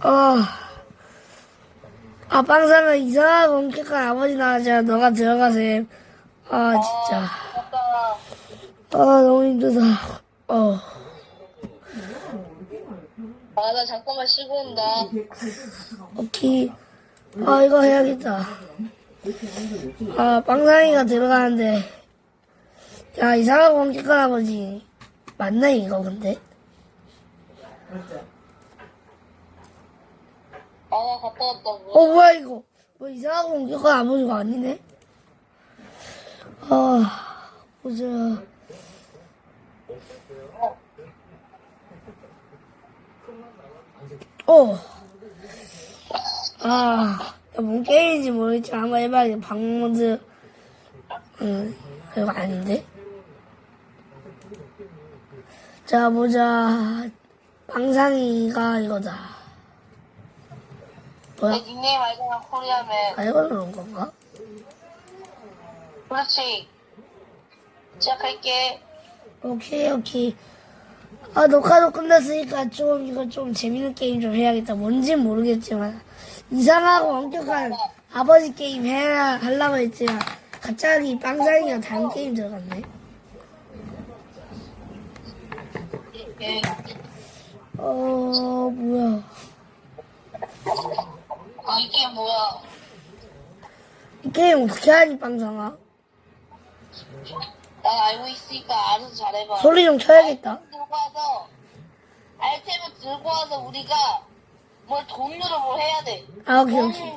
아, 아, 빵사가 이상하고 엄격한 아버지 나가자. 너가 들어가셈. 아, 진짜. 맞다. 아, 너무 힘들다. 어. 아, 나 잠깐만 쉬고 온다. 오케이. 아, 이거 해야겠다. 아, 빵상이가 들어가는데. 야, 이상하고 엄격한 아버지. 맞나, 이거, 근데? 아, 나 갔다 왔다고. 어, 뭐야, 이거. 뭐 이상하고 엄격한 아버지가 아니네? 아, 보자. 어. 아, 뭔 게임인지 모르겠지만 한번 해봐야겠다. 방모드. 응, 이거 아닌데? 자, 보자. 방상이가 이거다. 뭐야? 내 닉네임 알잖아, 코리아맨. 아, 이걸로 그런 건가? 그렇지. 시작할게. 오케이, 오케이. 아, 녹화도 끝났으니까 좀, 이거 좀 재밌는 게임 좀 해야겠다. 뭔진 모르겠지만. 이상하고 엄격한 아버지 게임 해야, 하려고 했지만, 갑자기 빵상이가 다른 게임 들어갔네. 예. 어, 뭐야. 아, 이게 뭐야. 이 게임 어떻게 하니, 빵상아? 난 알고 있으니까 알아서 잘해봐. 소리 좀 켜야겠다. 아이템 들고 와서, 아이템을 들고 와서 우리가 뭘 돈으로 뭘 해야 돼. 아, 오케이, 돈, 오케이.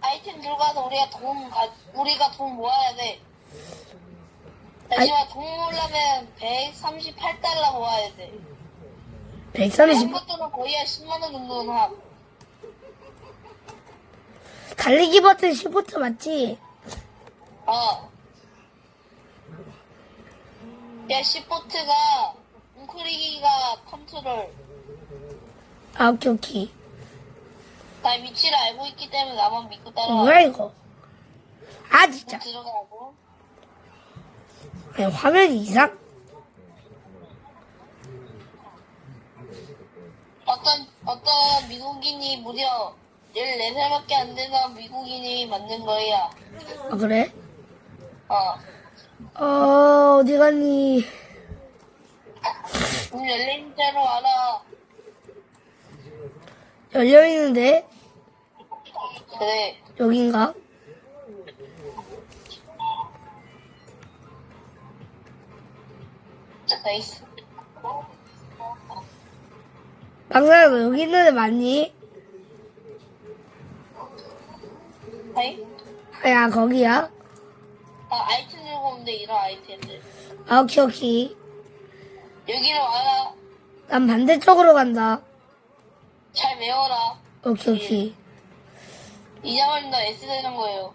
아이템 들고 와서 우리가 돈, 가, 우리가 돈 모아야 돼. 잠시만, 돈 모으려면 138달러 모아야 돼. 130, 이런 것들은 거의 한 10만 원 정도는 하. 달리기 버튼 시프트 맞지? 어. 야, 시포트가, 웅크리기가 컨트롤. 아, 오케이, 오케이. 나 위치를 알고 있기 때문에 나만 믿고 따라와. 뭐야, 이거? 아, 진짜. 들어가고. 아니, 화면이 이상? 어떤, 어떤 미국인이 무려 14살밖에 안 되는 미국인이 만든 거야. 아, 그래? 어. 어, 어디 갔니? 문 열린 대로 알아. 열려있는데? 그래. 여긴가? 나이스. 방사야, 너 여기 있는데 맞니? 하이? 야, 거기야? 아, 아이템 들고 오는데 이런 아이템들. 아, 오케이, 오케이. 여기로 와라. 난 반대쪽으로 간다. 잘 외워라. 오케이, 오케이. 잊어버린다 S 되는 거예요.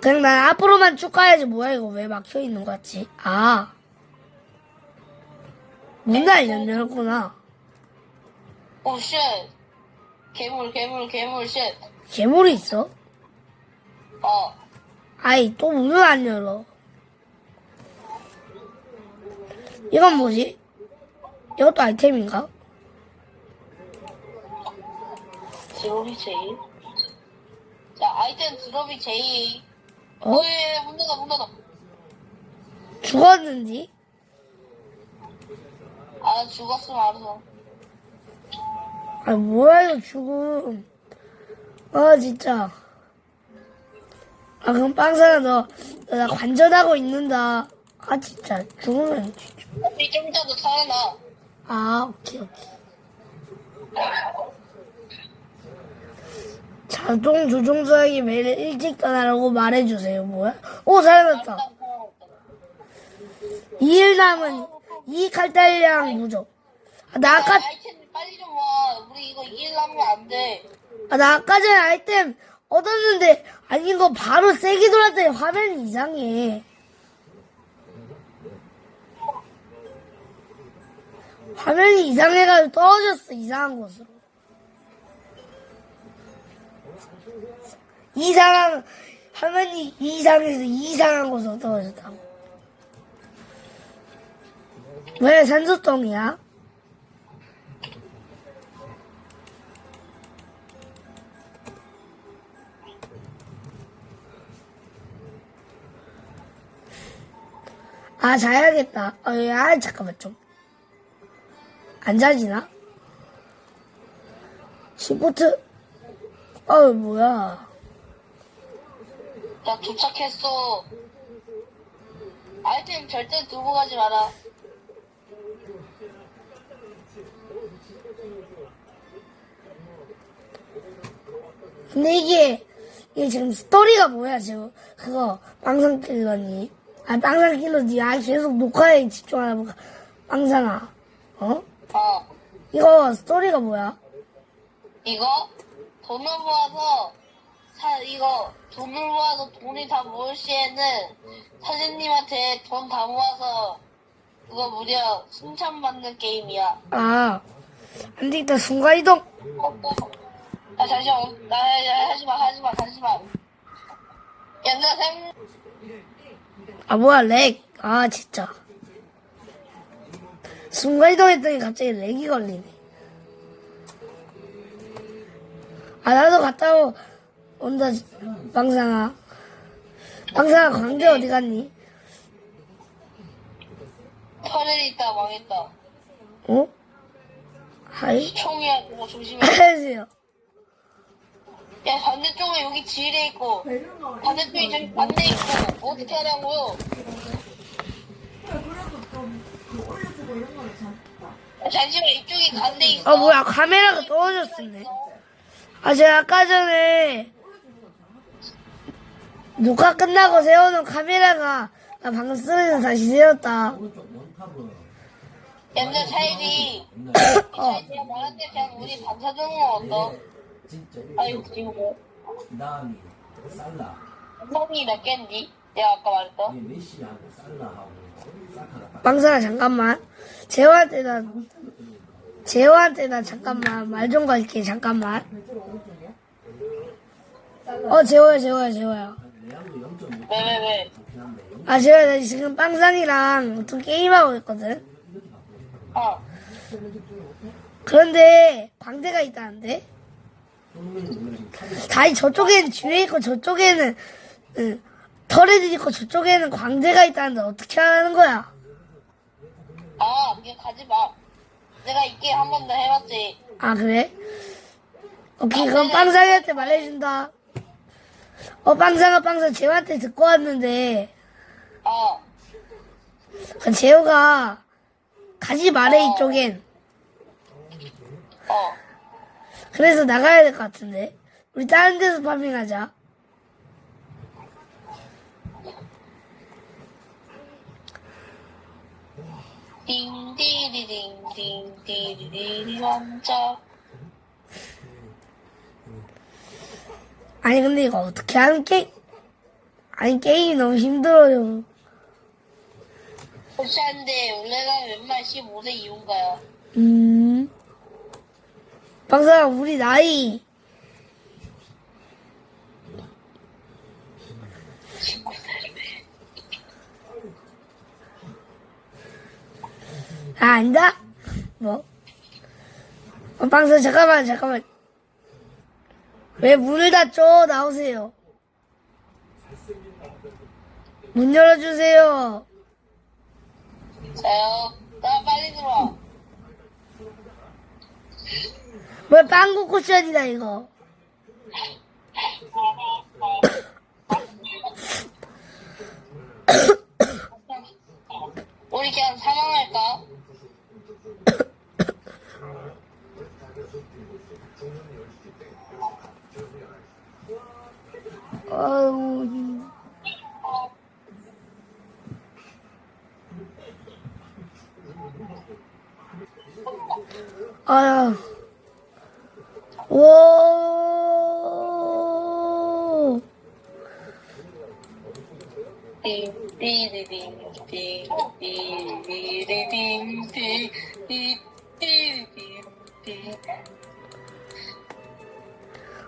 그냥 난 앞으로만 쭉 가야지. 뭐야, 이거 왜 막혀 있는 거 같지? 아. 문을 안 열었구나. 오, 쉣. 괴물, 괴물, 괴물, 쉣. 괴물이 있어? 어. 아이, 또 문을 안 열어. 이건 뭐지? 이것도 아이템인가? 드롭이 제일. 자, 아이템 드롭이 제일. 어? 오예, 문 닫아, 문 닫아. 죽었는지? 아, 죽었으면 알아서. 아, 뭐야, 이거 죽음. 아, 진짜. 아, 그럼 빵사가 너, 너 나 관전하고 있는다. 아, 진짜. 죽으면 진짜. 우리 좀 이따 도 살아나. 아, 오케이, 오케이. 자동 조종사에게 매일 일찍 떠나라고 말해주세요. 뭐야? 오, 살아났다. 2일 남은 이 칼달량 무적. 아, 나 아까, 아이템 빨리 좀 와. 우리 이거 이길 하면 안 돼. 아, 나 아까 전에 아이템 얻었는데, 아니, 이거 바로 세게 돌았더니 화면이 이상해. 화면이 이상해가지고 떨어졌어, 이상한 곳으로. 이상한, 화면이 이상해서 이상한 곳으로 떨어졌다고. 왜 산소통이야? 아, 자야겠다. 어, 야, 잠깐만, 좀. 안 자지나? 시프트, 어, 뭐야. 나 도착했어. 아이템 절대 두고 가지 마라. 근데 이게, 이게 지금 스토리가 뭐야, 지금. 그거, 빵상킬러니. 아, 빵상 킬러니. 아, 계속 녹화에 집중하나 보다. 빵상아. 어? 어. 이거 스토리가 뭐야? 이거 돈을 모아서 사 이거 돈을 모아서 돈이 다 모을 시에는 사장님한테 돈 다 모아서 그거 무려 승천받는 게임이야. 아, 안 되겠다. 순간이동. 아 잠시만 나 야, 하지마 하지마 하지마. 옛날 생 아, 뭐야, 렉. 아, 진짜. 순간이동 했더니 갑자기 렉이 걸리네. 아, 나도 갔다 오, 온다, 빵상아. 빵상아, 관계 어디 갔니? 털에 있다 망했다. 어? 하이? 총이야 그거 조심해. 안녕하세요. 야 반대쪽에 여기 지뢰 있고 반대쪽에 저기 반대 있고 어떻게 하냐고요? 야, 잠시만 이쪽에 반대 있어. 아, 뭐야, 카메라가 떨어졌었네. 아, 제가 아까 전에 녹화 끝나고 세워놓은 카메라가 나 방금 쓰러져서 다시 세웠다. 옛날 차일이 어. 차일이가 말할 때 그냥 우리 반사적으로 어떠? 진짜 아이고 지금 뭐 그다음이 살라 성이 몇 갠디? 내가 아까 말했던. 메시하고 살라하고 사카가 빵사아 잠깐만. 재호한테 나 재호한테 나 잠깐만 말 좀 걸게 잠깐만. 어 재호야 재호야 재호야. 내하고 0.5 왜 왜 왜? 좋긴 한데 아 재호야 나 지금 빵상이랑 또 게임하고 있거든. 어. 그런데 광대가 있다는데. 다이 저쪽에는 쥐에 있고 저쪽에는 응, 털에도 있고 저쪽에는 광대가 있다는데 어떻게 하는 거야? 아 그냥 가지 마. 내가 이 게임 한번 더 해봤지. 아 그래? 오케이 그럼 빵상이한테 말해준다. 어 빵상아 빵상 재호한테 듣고 왔는데 어. 그 재호가 가지 말해 이쪽엔. 어. 그래서 나가야 될 것 같은데. 우리 다른 데서 파밍하자. 아니 근데 이거 어떻게 하는 게? 아니 게임이 너무 힘들어요. 혹시한데 원래가 웬만 15세 이후인가요? 음. 빵상아 우리 나이 19살. 아 아니다. 뭐? 어, 빵상 잠깐만 잠깐만. 왜 문을 닫죠? 나오세요. 문 열어주세요. 자요. 나 빨리 들어와. 왜 빵구 쿠션이다 이거. 우리 그냥 사망할까? 아유. 아야.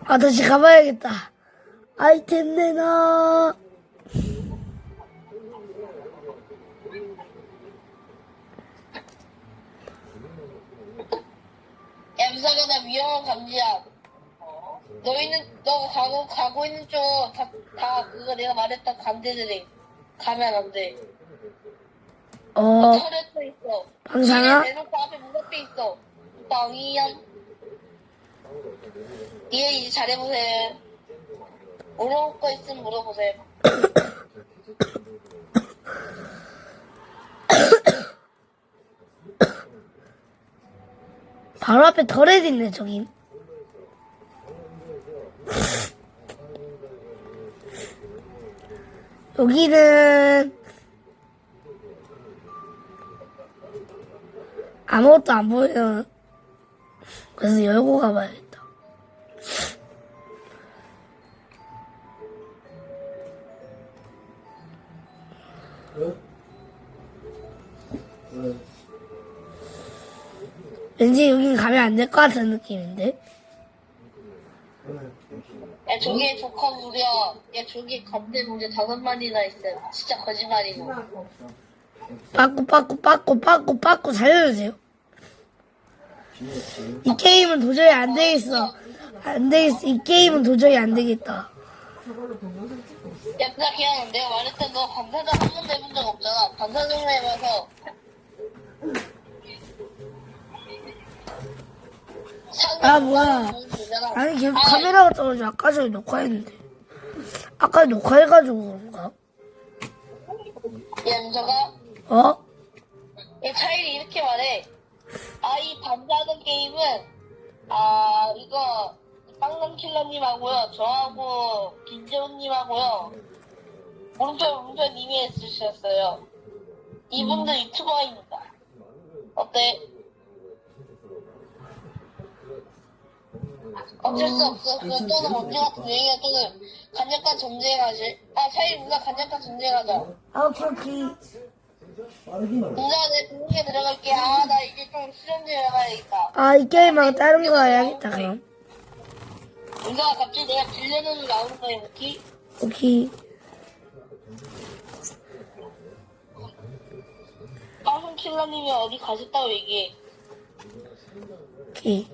아, 다시 가봐야겠다. 아이템 내놔. 얌사가 나 위험한 감지야. 너희는 너 가고 가고 있는 쪽 다 다 그거 내가 말했던 간대들이 가면 안 돼. 어, 터렛도 있어. 뒤에 대놓고 앞에 무섭게 있어. 뻥이연. 뒤에 이제 잘해보세요. 물어볼 거 있으면 물어보세요. 바로 앞에 덜렛 있네, 저기. 여기는 아무것도 안 보여. 그래서 열고 가봐야겠다. 왠지 여긴 가면 안 될 것 같은 느낌인데? 야, 저기에 조커 무려, 야, 저기에 감대 무려 다섯 마리나 있어요. 진짜 거짓말이고. 빠꾸, 빠꾸, 빠꾸, 빠꾸, 빠꾸 살려주세요. 이 게임은 도저히 안 되겠어. 안 되겠어. 이 게임은 도저히 안 되겠다. 야, 나 그냥 내가 말했던 너 반사장 한 번도 해본 적 없잖아. 반사장을 해봐서. 아, 뭐야. 아니, 계속 카메라가 떨어져. 아까 전에 녹화했는데. 아까 녹화해가지고 그런가? 야, 윤서가, 어? 이 차이를 이렇게 말해. 아, 이 반사하는 게임은, 아, 이거, 빵남킬러님하고요, 저하고, 김재훈님하고요, 물음표, 물음표님이 해주셨어요. 이분들 유튜버입니다. 어때? 어쩔 수 없어. 그 또는 언제 같은 여행이야, 또는 간략한 전쟁하실. 아, 차이 누나 간략한 전쟁하자. 아, 오케이, 오케이. 누나 내 들어갈게. 아, 나 이제 좀 수련 좀 해가야겠다. 아, 이 게임하고 다른 거 해야겠다, 그럼. 누나 갑자기 내가 빌려는 나오는 거야, 오키? 오케이. 빵순 킬러님이 어디 가셨다고 얘기해. 오케이.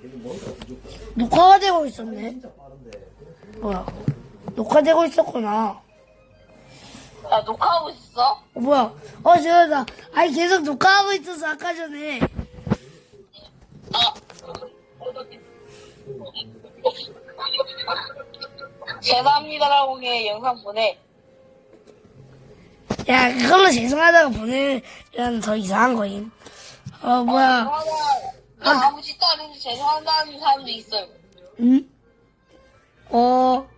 기 뭔가 부족해. 녹화가 되고 있었네. 뭐야. 녹화되고 있었구나. 야, 녹화하고 있어? 어, 뭐야. 어, 죄송하다. 아니, 계속 녹화하고 있었어, 아까 전에. 아. 죄송합니다라고 해 영상 보내. 야, 그걸로 죄송하다고 보내면 더 이상한 거임. 어, 뭐야. 야, 아무 짓도 안 했는데 죄송하다는 사람도 있어요. 응? 어,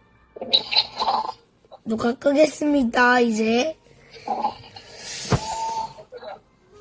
녹화 끄겠습니다, 이제.